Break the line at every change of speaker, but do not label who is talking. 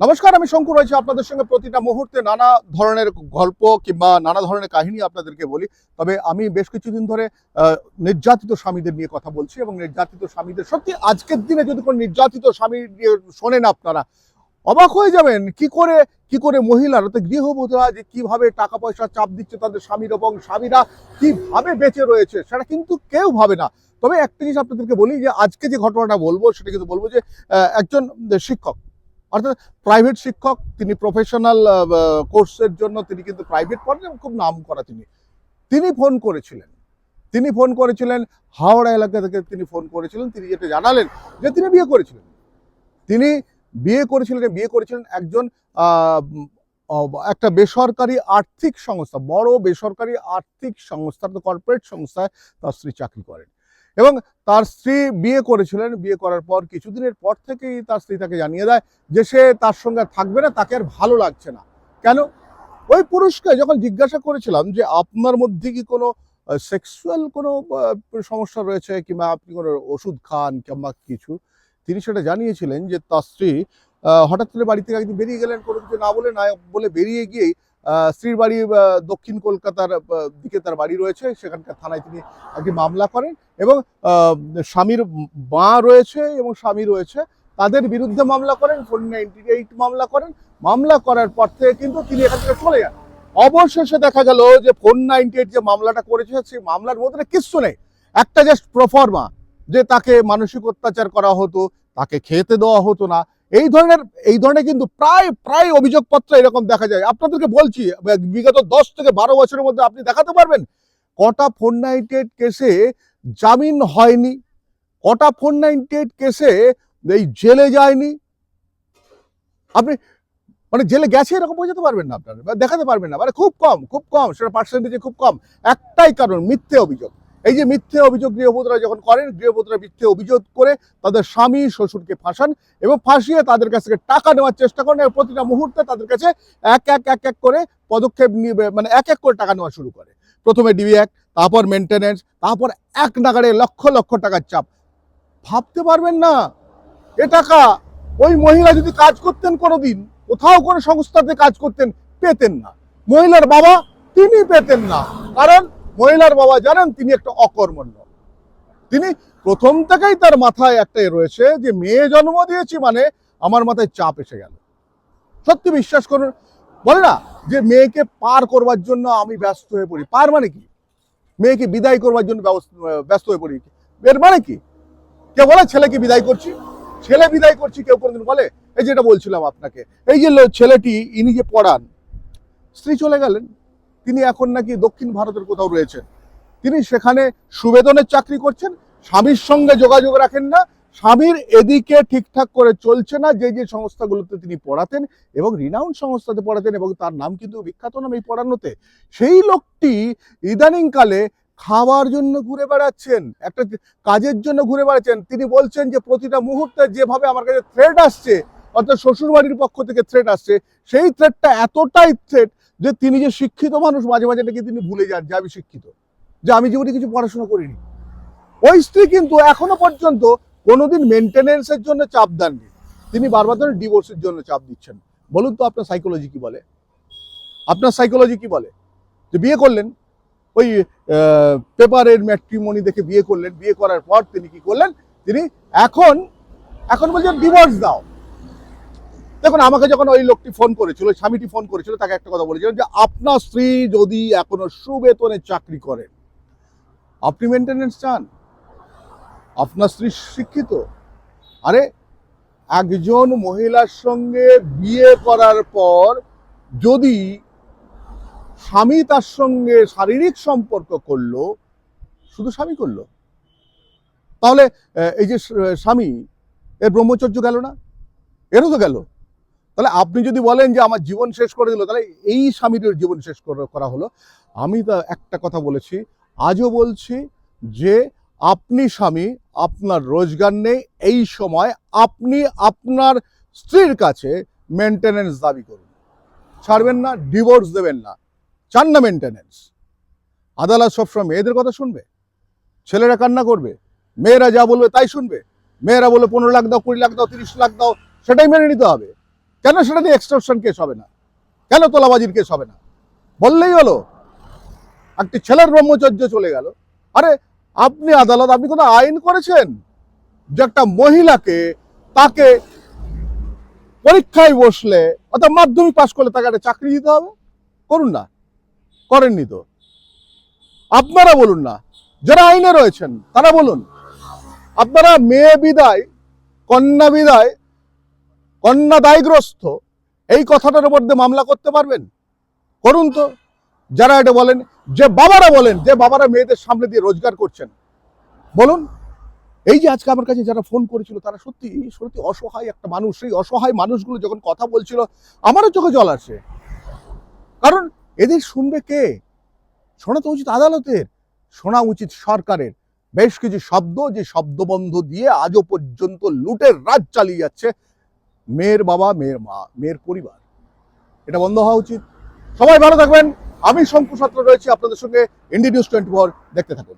নমস্কার, আমি শঙ্কু রয়েছে। আপনাদের সঙ্গে প্রতিটা মুহূর্তে নানা ধরনের গল্প কিংবা নানা ধরনের কাহিনী আপনাদেরকে বলি। তবে আমি বেশ কিছুদিন ধরে নির্যাতিত স্বামীদের নিয়ে কথা বলছি এবং নির্যাতিত স্বামীদের সত্যি আজকের দিনে যদি কোনো নির্যাতিত স্বামী শোনেন আপনারা, অবাক হয়ে যাবেন কি করে কি করে মহিলারা তো গৃহবধূরা যে কীভাবে টাকা পয়সা চাপ দিচ্ছে তাদের স্বামীর এবং স্বামীরা কীভাবে বেঁচে রয়েছে, সেটা কিন্তু কেউ ভাবে না। তবে একটা জিনিস আপনাদেরকে বলি যে, আজকে যে ঘটনাটা বলব, সেটা কিন্তু বলব যে একজন শিক্ষক অর্থাৎ প্রাইভেট শিক্ষক, তিনি প্রফেশনাল কোর্সের জন্য তিনি কিন্তু প্রাইভেট পড়েন এবং খুব নাম করা তিনি। তিনি ফোন করেছিলেন। তিনি ফোন করেছিলেন, হাওড়া এলাকা থেকে তিনি ফোন করেছিলেন, তিনি যেটা জানালেন যে তিনি বিয়ে করেছিলেন। তিনি বিয়ে করেছিলেন বিয়ে করেছিলেন একজন একটা বেসরকারি আর্থিক সংস্থা, বড় বেসরকারি আর্থিক সংস্থা কর্পোরেট সংস্থায় তার স্ত্রী চাকরি করেন। এবং তার স্ত্রী বিয়ে করেছিলেন, বিয়ে করার পর কিছুদিনের পর থেকেই তার স্ত্রী তাকে জানিয়ে দেয় যে সে তার সঙ্গে থাকবে না, তাকে আর ভালো লাগছে না। কেন? ওই পুরুষকে যখন জিজ্ঞাসা করেছিলাম যে আপনার মধ্যে কি কোনো সেক্সুয়াল কোনো সমস্যা রয়েছে কিংবা আপনি কোনো ওষুধ খান কিংবা কিছু, তিনি সেটা জানিয়েছিলেন যে তার স্ত্রী হঠাৎ করে বাড়ি থেকে একদিন বেরিয়ে গেলেন, কোনো কিছু না বলে না বলে বেরিয়ে গিয়েই স্ত্রীর বাড়ি দক্ষিণ কলকাতার দিকে তার বাড়ি রয়েছে, সেখানকার থানায় তিনি একটি মামলা করেন এবং স্বামীর মা রয়েছে এবং স্বামী রয়েছে, তাদের বিরুদ্ধে মামলা করেন, ফোর নাইনটি এইট মামলা করেন, মামলা করার পর থেকে কিন্তু তিনি এখান থেকে চলে যান। অবশেষে দেখা গেল যে ফোর নাইনটি এইট যে মামলাটা করেছে, সেই মামলার মধ্যে কিচ্ছু নেই। একটা জাস্ট প্রফর্মা যে তাকে মানসিক অত্যাচার করা হতো, তাকে খেতে দেওয়া হতো না এই ধরনের এই ধরনের কিন্তু প্রায় প্রায় অভিযোগপত্র এরকম দেখা যায়। আপনাদেরকে বলছি, বিগত দশ থেকে বারো বছরের মধ্যে আপনি দেখাতে পারবেন, কটা ফোর নাইনটি কেসে জামিন হয়নি, কটা ফোর নাইনটি কেসে এই জেলে যায়নি। আপনি মানে জেলে গেছে এরকম বোঝাতে পারবেন না আপনারা দেখাতে পারবেন না। মানে খুব কম খুব কম, সেটা পার্সেন্টেজে খুব কম। একটাই কারণ, মিথ্যে অভিযোগ। এই যে মিথ্যে অভিযোগ গৃহবধূরা যখন করেন, গৃহবধূরা মিথ্যে অভিযোগ করে তাদের স্বামী, শ্বশুরকে ফাঁসান এবং ফাঁসিয়ে তাদের কাছ থেকে টাকা নেওয়ার চেষ্টা করেন এবং প্রতিটা মুহূর্তে তাদের কাছে এক এক এক এক করে পদক্ষেপ নিয়ে মানে এক এক করে টাকা নেওয়া শুরু করে। প্রথমে ডিবি এক তারপর মেনটেনেন্স তারপর এক নাগারে লক্ষ লক্ষ টাকার চাপ। ভাবতে পারবেন না, এ টাকা ওই মহিলা যদি কাজ করতেন কোনোদিন, কোথাও কোনো সংস্থাতে কাজ করতেন, পেতেন না। মহিলার বাবা তিনি পেতেন না। কারণ মহিলার বাবা জানেন তিনি একটা অকর্মণ্য। তিনি প্রথম থেকেই তার মাথায় একটাই রয়েছে যে, মেয়ে জন্ম দিয়েছি মানে আমার মাথায় চাপ এসে গেল। সত্যি বিশ্বাস করুন, বলে না যে, মেয়েকে পার করবার জন্য আমি ব্যস্ত হয়ে পড়ি। পার মানে কি? মেয়েকে বিদায় করবার জন্য ব্যস্ত হয়ে পড়ি। এর মানে কি? কে বলে, ছেলেকে বিদায় করছি। ছেলে বিদায় করছি? কেউ কোনোদিন বলে? এই যেটা বলছিলাম আপনাকে। এই যে, ছেলেটি, ইনি যে পড়ান, স্ত্রী চলে গেলেন। তিনি এখন নাকি দক্ষিণ ভারতের কোথাও রয়েছেন। তিনি সেখানে সুবেদনের চাকরি করছেন, স্বামীর সঙ্গে যোগাযোগ রাখেন না, স্বামীর এদিকে ঠিকঠাক করে চলছে না, যে যে সংস্থাগুলোতে তিনি পড়াতেন এবং রিনাউন্ড সংস্থাতে পড়াতেন এবং তার নাম কিন্তু বিখ্যাত নাম এই পড়ানোতে। সেই লোকটি ইদানিংকালে খাওয়ার জন্য ঘুরে বেড়াচ্ছেন, একটা কাজের জন্য ঘুরে বেড়াচ্ছেন। তিনি বলছেন যে প্রতিটা মুহূর্তে যেভাবে আমার কাছে থ্রেড আসছে, অর্থাৎ শ্বশুরবাড়ির পক্ষ থেকে থ্রেড আসছে, সেই থ্রেডটা এতটাই থ্রেড যে তিনি যে শিক্ষিত মানুষ মাঝে মাঝে নাকি তিনি ভুলে যান যে আমি শিক্ষিত, যে আমি জীবনে কিছু পড়াশোনা করিনি। ওই স্ত্রী কিন্তু এখনও পর্যন্ত কোনোদিন মেনটেনেন্সের জন্য চাপ দেননি। তিনি বারবার ধরে ডিভোর্সের জন্য চাপ দিচ্ছেন। বলুন তো আপনার সাইকোলজি কি বলে? আপনার সাইকোলজি কি বলে? যে বিয়ে করলেন, ওই পেপারের ম্যাট্রিমনি দেখে বিয়ে করলেন। বিয়ে করার পর তিনি কি করলেন? তিনি এখন এখন বলছেন ডিভোর্স দাও। দেখুন, আমাকে যখন ওই লোকটি ফোন করেছিল স্বামীটি ফোন করেছিল, তাকে একটা কথা বলেছিলেন যে, আপনার স্ত্রী যদি এখনও সুবেতনে চাকরি করেন আপনি মেনটেনেন্স চান? আপনার স্ত্রী শিক্ষিত? আরে, একজন মহিলার সঙ্গে বিয়ে করার পর যদি স্বামী তার সঙ্গে শারীরিক সম্পর্ক করল, শুধু স্বামী করল? তাহলে এই যে স্বামী, এর ব্রহ্মচর্য গেল না? এরও তো গেল। তাহলে আপনি যদি বলেন যে আমার জীবন শেষ করে দিল, তাহলে এই স্বামীটির জীবন শেষ করে- হলো। আমি তো একটা কথা বলেছি, আজও বলছি যে আপনি স্বামী, আপনার রোজগার নেই, এই সময় আপনি আপনার স্ত্রীর কাছে মেনটেনেন্স দাবি করুন। ছাড়বেন না ডিভোর্স দেবেন না, চান না মেনটেনেন্স আদালত সবসময় মেয়েদের কথা শুনবে, ছেলেরা কান্না করবে, মেয়েরা যা বলবে তাই শুনবে, মেয়েরা বলবে পনেরো লাখ দাও, কুড়ি লাখ দাও, তিরিশ লাখ দাও, সেটাই মেনে নিতে হবে। কেন সেটা নিয়ে এক্সট্রাকশন কেস হবে না? কেন তোলাবাজির কেস হবে না? বললেই হলো। একটি ছেলের ব্রহ্মচর্য চলে গেল। আরে, আপনি আদালত, আপনি কোনো আইন করেছেন যে একটা মহিলাকে তাকে পরীক্ষায় বসলে, অর্থাৎ মাধ্যমিক পাশ করলে তাকে একটা চাকরি দিতে হবে? করুন না। করেননি তো। আপনারা বলুন না। যারা আইনে রয়েছেন, তারা বলুন। আপনারা মেয়ে বিদায়, কন্যা বিদায় কন্যা দায়গ্রস্ত এই কথাটার মধ্যে মামলা করতে পারবেন? করুন তো। যারা এটা বলেন, যে বাবারা বলেন, যে বাবারা মেয়েদের সামনে দিয়ে রোজগার করছেন। বলুন, এই যে আজকে আমার কাছে যারা ফোন করেছিল, তারা সত্যি সত্যি অসহায় একটা মানুষ। সেই অসহায় মানুষগুলো যখন কথা বলছিল, আমারও চোখে জল আসে। কারণ এদের শুনবে কে? শোনা তো উচিত আদালতের, শোনা উচিত সরকারের। বেশ কিছু শব্দ, যে শব্দবন্ধ দিয়ে আজও পর্যন্ত লুটের রাজ চালিয়ে যাচ্ছে। মেয়ের বাবা, মেয়ের মা, মেয়ের পরিবার। এটা বন্ধ হওয়া উচিত। সবাই ভালো থাকবেন। আমি শঙ্কু সত্র রয়েছি। আপনাদের সঙ্গে ইন্ডি নিউজ টোয়েন্টি দেখতে থাকুন।